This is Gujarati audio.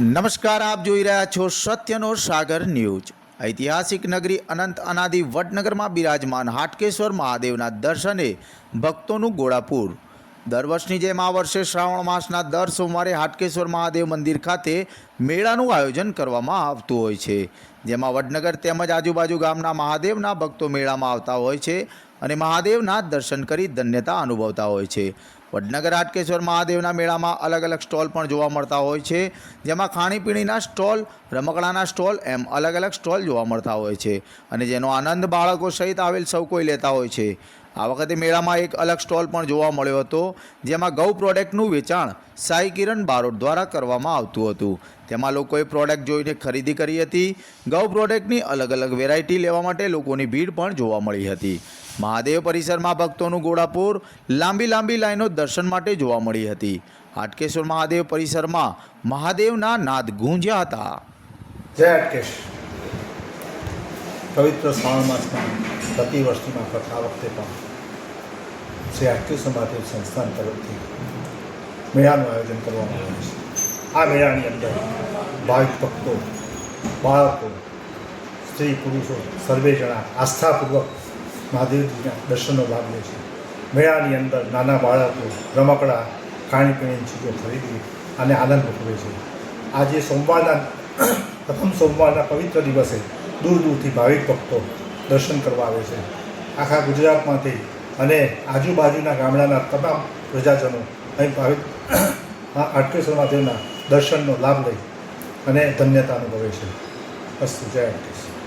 નમસ્કાર, આપ જોઈ રહ્યા છો સત્યનો સાગર ન્યૂઝ. ઐતિહાસિક નગરી અનંત અનાદિ વડનગરમાં બિરાજમાન હાટકેશ્વર મહાદેવના દર્શને ભક્તોનું ગોળાપુર. દર વર્ષની જેમ આ વર્ષે શ્રાવણ માસના દર સોમવારે હાટકેશ્વર મહાદેવ મંદિર ખાતે મેળાનું આયોજન કરવામાં આવતું હોય છે. જેમાં વડનગર તેમજ આજુબાજુ ગામના મહાદેવના ભક્તો મેળામાં આવતા હોય છે. અને મહાદેવના દર્શન કરી ધન્યતા અનુભવતા હોય છે. વડનગર હાટકેશ્વર મહાદેવના મેળામાં અલગ અલગ સ્ટોલ પણ જોવા મળતા હોય છે. જેમાં ખાણીપીણીના સ્ટોલ, રમકડાના સ્ટોલ એમ અલગ અલગ સ્ટોલ જોવા મળતા હોય છે. અને જેનો આનંદ બાળકો સહિત આવેલ સૌ કોઈ લેતા હોય છે. આ વખતે મેળામાં એક અલગ સ્ટોલ પણ જોવા મળ્યો હતો, જેમાં ગૌ પ્રોડક્ટનું વેચાણ સાઈ કિરણ બારોટ દ્વારા કરવામાં આવતું હતું. તેમાં લોકોએ પ્રોડક્ટ જોઈને ખરીદી કરી હતી. ગૌ પ્રોડક્ટની અલગ અલગ વેરાયટી લેવા માટે લોકોની ભીડ પણ જોવા મળી હતી. મહાદેવ પરિસરમાં ભક્તોનું ગોળાપુર લાંબી લાંબી લાઈનો દર્શન માટે જોવા મળી હતી. હાટકેશ્વર મહાદેવ પરિસરમાં મહાદેવના નાદ ગુંજ્યા હતા. જય હાટકેશ. પવિત્ર શ્રાવણ માસમાં પ્રતિ વર્ષમાં માફક વખતે પણ શ્રી હાટકેશ્વર મહાદેવ સંસ્થાન તરફથી મેળાનું આયોજન કરવામાં આવે છે. આ મેળાની અંદર ભાવિક ભક્તો, બાળકો, સ્ત્રી પુરુષો સર્વે જણા આસ્થાપૂર્વક મહાદેવજીના દર્શનનો લાભ લે છે. મેળાની અંદર નાના બાળકો રમકડા, ખાણીપીણીની ચીજો ખરીદી અને આનંદ ઉઠવે છે. આજે સોમવારના, પ્રથમ સોમવારના પવિત્ર દિવસે દૂર દૂરથી ભાવિક ભક્તો દર્શન કરવા આવે છે. આખા ગુજરાતમાંથી અને આજુબાજુના ગામડાના તમામ પ્રજાજનો અહીં ભાવિક આટકેશ્વર મહાદેવના દર્શનનો લાભ લઈ અને ધન્યતા અનુભવે છે. અસ્તુ, જય અટકેશ્વર